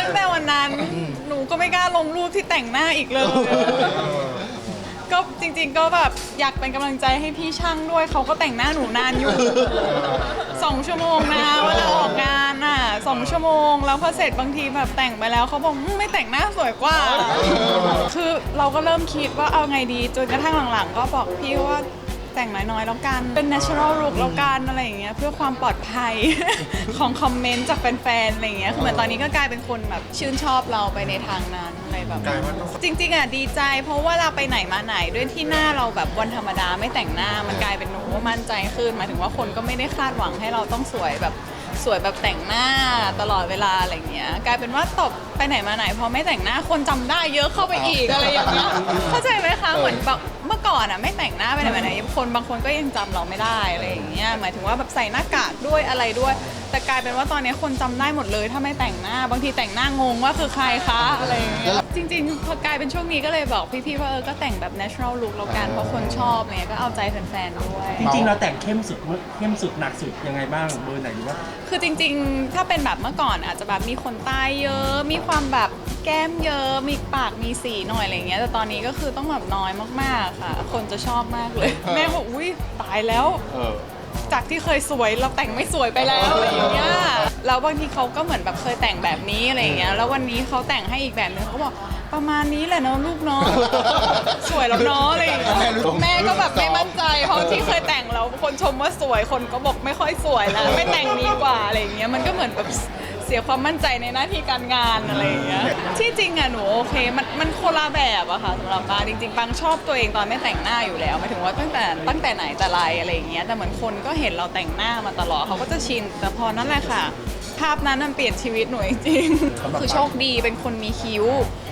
ตั้งแต่วันนั้น หนูก็ไม่กล้าลงรูปที่แต่งหน้าอีกเลย ก็จริงๆก็แบบอยากเป็นกำลังใจให้พี่ช่างด้วย เขาก็แต่งหน้าหนูนานอยู่สองชั่วโมงนะเวลาออกงานอะสองชั่วโมง แล้วพอเสร็จบางทีแบบแต่งไปแล้วเขาบอกอืมไม่แต่งหน้าสวยกว่า คือเราก็เริ่มคิดว่าเอาไงดีจนกระทั่งหลังๆ ก็บอกพี่ว่า แต่งน้อยๆแล้วกัน เป็น natural look แล้วกันอะไรอย่างเงี้ยเพื่อความปลอดภัย ของคอมเมนต์จากแฟนๆอะไรอย่างเงี้ยคือเหมือนตอนนี้ก็กลายเป็นคนแบบชื่นชอบเราไปในทางนั้นอะไรแบบนั้นจริงๆอะดีใจ เพราะว่าเราไปไหนมาไหนด้วยที่หน้าเราแบบวันธรรมดาไม่แต่งหน้ามันกลายเป็นหนูว่ามั่นใจขึ้นหมายถึงว่าคนก็ไม่ได้คาดหวังให้เราต้องสวยแบบสวยแบบแต่งหน้าตลอดเวลาอะไรเงี้ยกลายเป็นว่าตบ ไปไหนมาไหนพอไม่แต่งหน้าคนจำได้เยอะเข้าไปอีกอะไรอย่างเงี้ยเข้าใจไหมคะเหมือนแบบเมื่อก่อนอะไม่แต่งหน้าไปไหนมาไหนคนบางคนก็ยังจำเราไม่ได้อะไรอย่างเงี้ยหมายถึงว่าแบบใส่หน้ากากด้วยอะไรด้วย แต่กลายเป็นว่าตอนนี้คนจำได้หมดเลย ถ้าไม่แต่งหน้าบางทีแต่งหน้างงว่าคือใครคะอะไรอย่างเงี้ยจริงๆพอกลายเป็นช่วงนี้ก็เลยบอกพี่ๆว่าเออก็แต่งแบบ natural look แล้วกันเพราะคนชอบเนี่ยก็เอาใจแฟนๆด้วย จริงๆเราแต่งเข้มสุดเข้มสุดหนักสุดยังไงบ้างเบอร์ไหนหรือว่า คือจริงๆ ถ้าเป็นแบบเมื่อก่อนอาจจะแบบมีขนตาเยอะ มีความแบบแก้มเยอะมีปากมีสีหน่อยอะไรเงี้ยแต่ตอนนี้ก็คือต้องแบบน้อยมากๆค่ะ คนจะชอบมากเลย แม่บอกอุ้ยตายแล้ว เออ จากที่เคยสวยเราแต่งไม่สวยไปแล้วอะไรอย่างเงี้ยแล้วบางทีเขาก็เหมือนแบบเคยแต่งแบบนี้อะไรอย่างเงี้ยแล้ววันนี้เขาแต่งให้อีกแบบนึงเขาก็บอกประมาณนี้แหละเนาะลูกเนาะสวยแล้วเนาะอะไรอย่างเงี้ยแม่รู้แม่ก็แบบไม่มั่นใจเพราะที่เคยแต่งแล้วคนชมว่าสวยคนก็บอกไม่ค่อยสวยแล้วไม่แต่งดีกว่าอะไรอย่างเงี้ยมันก็เหมือนแบบเสียความมั่นใจในหน้าที่การงานอะไรอย่างเงี้ยที่จริงอะหนูโอเคมันมันคนละแบบอะค่ะสำหรับปางจริงๆปางชอบตัวเองตอนไม่แต่งหน้าอยู่แล้วหมายถึงว่าตั้งแต่ตั้งแต่ไหนแต่ไรอะไรอย่างเงี้ยแต่เหมือนคนก็เห็นเราแต่งหน้ามาตลอดเขาก็จะชินแต่พอนั่นแหละค่ะ ภาพนั้นมันเปลี่ยนชีวิตหนูจริงๆคือโชคดีเป็นคนมีคิ้ว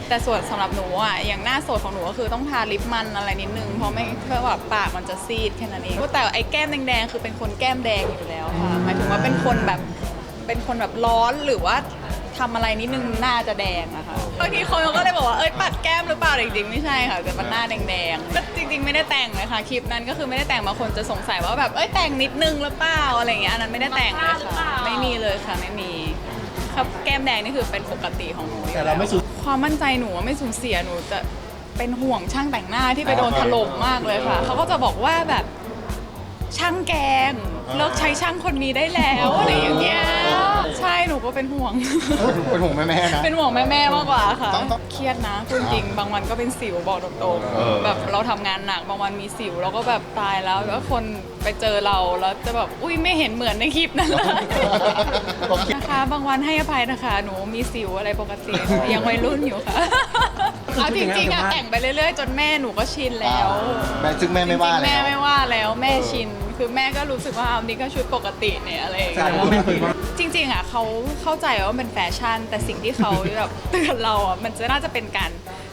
แต่ส่วนสำหรับหนูอะอย่างหน้าสดของหนูก็คือต้องทาลิปมันอะไรนิดนึงเพราะไม่เพื่อแบบปากมันจะซีดแค่นั้นเองแต่ไอ้แก้มแดงๆคือเป็นคนแก้มแดงอยู่แล้วค่ะหมายถึงว่าเป็นคนแบบ เป็นคนแบบร้อนหรือว่าทำอะไรนิดนึงหน้าจะแดงอะค่ะบางทีคนเขาก็เลยบอกว่าเอ้ยปัดแก้มหรือเปล่าแต่จริงๆไม่ใช่ค่ะแต่มันหน้าแดงๆก็จริง ๆไม่ได้แต่งเลยค่ะคลิปนั้นก็คือไม่ได้แต่งบางคนจะสงสัยว่าแบบเอ้ยแต่งนิดนึงหรือเปล่าอะไรอย่างเงี้ยอันนั้นไม่ได้แต่งเลยค่ะไม่มีเลยค่ะไม่มีครับแก้มแดงนี่คือเป็นปกติของหนูอยู่แต่เราไม่สูญ ความมั่นใจหนูไม่สูญเสียหนูจะเป็นห่วงช่างแต่งหน้าที่ไปโดนถล่มมากเลยค่ะเขาก็จะบอกว่าแบบ ช่างแกง เลิกใช้ช่างคนนี้ได้แล้วอะไรอย่างเงี้ยใช่หนูก็เป็นห่วง เป็นห่วงแม่แม่ๆนะ เป็นห่วงแม่ๆมากกว่าค่ะ ต้องต้องเครียดนะพูดจริงบางวันก็เป็นสิวบอกตรงเออ ๆแบบเราทำงานหนักบางวันมีสิวเราก็แบบตายแล้วแล้วคนไปเจอเราแล้วจะแบบอุ้ยไม่เห็นเหมือนในคลิปนั้นเลยโอเคนะคะ บางวันให้อภัยนะคะ หนูมีสิวอะไรปกติยังวัยรุ่นอยู่ค่ะเอาจริงๆอะแต่งไปเรื่อยๆ จนแม่หนูก็ชินแล้ว แม่ซึ่งแม่ไม่ว่าจริงๆแล้แม่วไม่ว่าแล้วแม่ชิน คือแม่ก็รู้สึกว่าเอานี่ก็ชุดปกติเนี่ยอะไรอย่างแสดเงี้งว่าไม่เคยว่ายจริงๆอะเขาเข้าใจว่ามันเป็นแฟชั่น แต่สิ่งที่เขา แบบเตือนเราอะมันจะน่าจะเป็นการ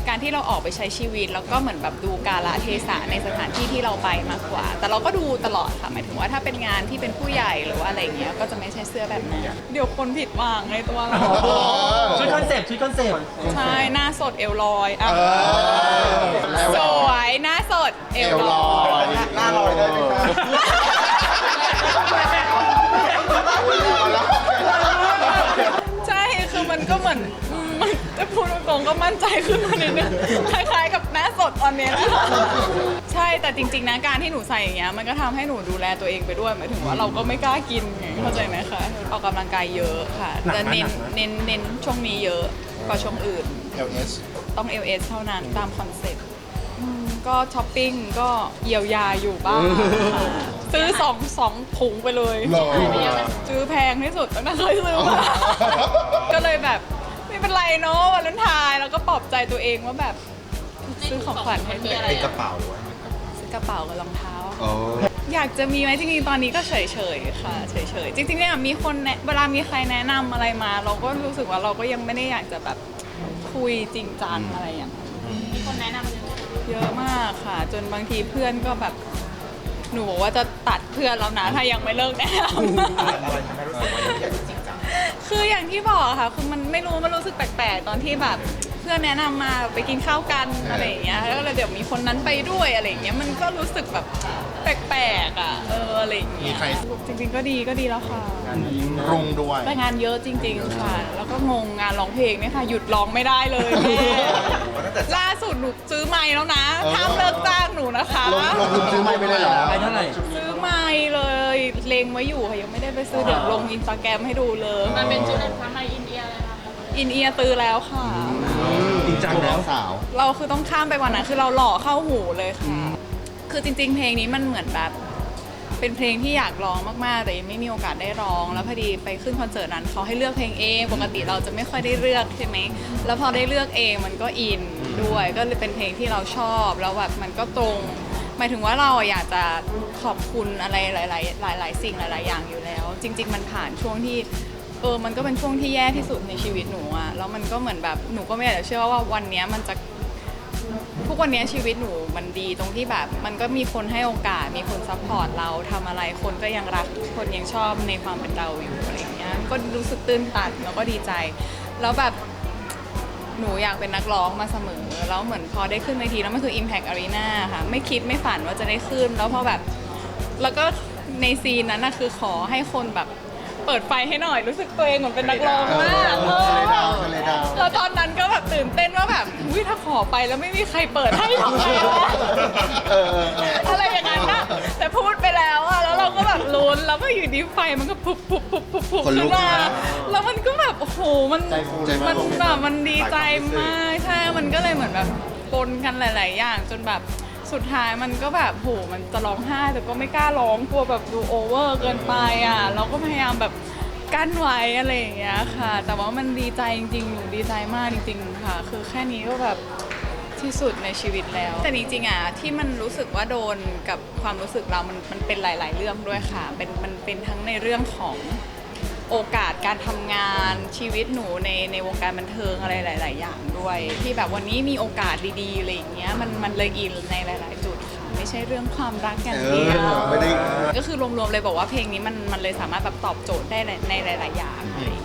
การที่เราออกไปใช้ชีวิต แล้วก็เหมือนแบบดูกาลเทศะในสถานที่ที่เราไปมากกว่า แต่เราก็ดูตลอดค่ะหมายถึงว่าถ้าเป็นงานที่เป็นผู้ใหญ่หรือว่าอะไรเงี้ยก็จะไม่ใช่เสื้อแบบนั้นเดี๋ยวคนผิดหวังในตัวเราชุดคอนเซปต์ชุดคอนเซปต์ ใช่หน้าสดเอวลอยอะ เออ สวยหน้าสด เอเอววลลออยยหน้าลอยได้ไหมครับใช่ คือมันก็เหมือนอืมมันจะพูดตรงๆก็มั่นใจขึ้นมานิดนึงคล้ายๆกับหน้าสดตอนนี้นะใช่แต่จริงๆนะการที่หนูใส่อย่างเงี้ยมันก็ทำให้หนูดูแลตัวเองไปด้วยหมายถึงว่าเราก็ไม่กล้ากินไงเข้าใจไหมคะออกกำลังกายเยอะค่ะหนักจะไหมเน้นหนักไหมเน้นเน้นช่วงนี้เยอะกว่าช่วงอื่น LS ต้อง LS เท่านั้นตามคอนเซ็ปต์อืม ก็ช้อปปิ้งก็เยียวยาอยู่บ้างค่ะซื้อสองสองถุงไปเลยหรอ ซื้อแพงที่สุดตั้งแต่เคยซื้อมา ก็เลยแบบไม่เป็นไรเนาะวันเลนไทายแล้วก็ปลอบใจตัวเองว่าแบบซื้อของขวัญให้ตัวเองเป็นกระเป๋าซื้อกระเป๋ากับรองเท้าโอ้อยากจะมีไหมจริงๆ ตอนนี้ก็เฉยๆ ค่ะ เฉยๆ จริงๆ เนี่ยมีคนแนะเวลามีใครแนะนำอะไรมา เราก็รู้สึกว่าเราก็ยังไม่ได้อยากจะแบบคุยจริงจังอะไรอย่างนั้นมีคนแนะนำเยอะเยอะมาก ค่ะ จนบางทีเพื่อนก็แบบ หนูบอกว่าจะตัดเพื่อนแล้วนะถ้ายังไม่เลิกแนะนำคืออย่างที่บอกอะค่ะคือมันไม่รู้มันรู้สึกแปลกๆ ตอนที่แบบเพื่อนแนะนำมาไปกินข้าวกันอะไรอย่างเงี้ยแล้วก็เลยเดี๋ยวมีคนนั้นไปด้วยอะไรอย่างเงี้ยมันก็รู้สึกแบบ แปลกๆอะเอออะไรอย่างเงี้ยมีใคร จริงๆก็ดีก็ดีแล้วค่ะรุงด้วยแต่งานเยอะจริง ๆ ค่ะ แล้วก็งงงานร้องเพลงเนี่ยค่ะ หยุดร้องไม่ได้เลยแม่ล่าสุดหนูซื้อไม้แล้วนะเออ ห้ามเลิกจ้างหนูนะคะลงลงทุนซื้อไม่ไปเลยเหรอไปเท่าไหร่ ซื้อไม้เลยเลงไว้อยู่ค่ะยังไม่ได้ไปซื้อเดี๋ยวลงอินสตาแกรมให้ดูเลยมันเป็นชุดทำไมอินเดียเลยค่ะอินเอียร์ตื้อแล้วค่ะ จริงจังแล้ว สาว เราคือต้องข้ามไปวันนั้นคือเราหล่อเข้าหูเลยค่ะ คือจริง ๆ เพลงนี้มันเหมือนแบบเป็นเพลงที่อยากร้องมากๆ แต่ยังไม่มีโอกาสได้ร้อง แล้วพอดีไปขึ้นคอนเสิร์ตนั้นเขาให้เลือกเพลงเองปกติเราจะไม่ค่อยได้เลือกใช่ไหมแล้วพอได้เลือกเองมันก็อินด้วย ก็เลยเป็นเพลงที่เราชอบแล้วแบบมันก็ตรงหมายถึงว่าเราอยากจะขอบคุณอะไรหลายๆหลาย ๆ สิ่งหลาย ๆ อย่างอยู่แล้ว จริง ๆ มันผ่านช่วงที่เออมันก็เป็นช่วงที่แย่ที่สุดในชีวิตหนูอะแล้วมันก็เหมือนแบบหนูก็ไม่อยากจะเชื่อว่าวันนี้มันจะ ทุกวันนี้ชีวิตหนูมันดีตรงที่แบบ มันก็มีคนให้โอกาสมีคนซัพพอร์ตเราทำอะไรคนก็ยังรักคนยังชอบในความเป็นเราอยู่อะไรอย่างเงี้ยก็รู้สึกตื้นตันแล้วก็ดีใจ แล้วแบบหนูอยากเป็นนักร้องมาเสมอ แล้วเหมือนพอได้ขึ้นเวทีแล้วมันคือ Impact Arena ค่ะ ไม่คิดไม่ฝันว่าจะได้ขึ้น แล้วพอแบบ แล้วก็ในซีนนั้นนะคือขอให้คนแบบ เปิดไฟให้หน่อยรู้สึกตัวเองเหมือนเป็นนักร้องมากเออทะเลดาวทะเลดาวแล้วตอนนั้นก็แบบตื่นเต้นว่าแบบอุ้ยถ้าขอไปแล้วไม่มีใครเปิดให้ทำไงวะเออเออเอออะไรอย่างนั้นนะแต่พูดไปแล้วอะแล้วเราก็แบบลุ้นแล้วก็อยู่ดีไฟมันก็พุบพุบพุบพุบพุบขนลุขึ้กนมาแล้วมันก็แบบโอ้โหมันใจฟูใจฟูมันแบบมันดีใจมากใช่มันก็เลยเหมือนแบบปนกันหลาย ๆ อย่างจนแบบ สุดท้ายมันก็แบบโหมันจะร้องไห้แต่ก็ไม่กล้าร้องกลัวแบบดูโอเวอร์เกินไปอะเราก็พยายามแบบกั้นไว้อะไรอย่างเงี้ยค่ะ แต่ว่ามันดีใจจริงๆหนูดีใจมากจริงๆค่ะ คือแค่นี้ก็แบบที่สุดในชีวิตแล้ว แต่จริงๆอะที่มันรู้สึกว่าโดนกับความรู้สึกเรามันมันเป็นหลาย ๆ เรื่องด้วยค่ะ เป็นมันเป็นทั้งในเรื่องของ โอกาสการทำงานชีวิตหนูในในวงการบันเทิงอะไรหลาย ๆ อย่างด้วย ที่แบบวันนี้มีโอกาสดีๆอะไรอย่างเงี้ยมันมันเลยอินในหลาย ๆ จุดค่ะไม่ใช่เรื่องความรักอย่างเดียวเออไม่ได้ ก็คือรวมๆเลยบอกว่าเพลงนี้มันมันเลยสามารถแบบตอบโจทย์ได้ในในหลาย ๆ อย่างอะไรอย่างเงี้ย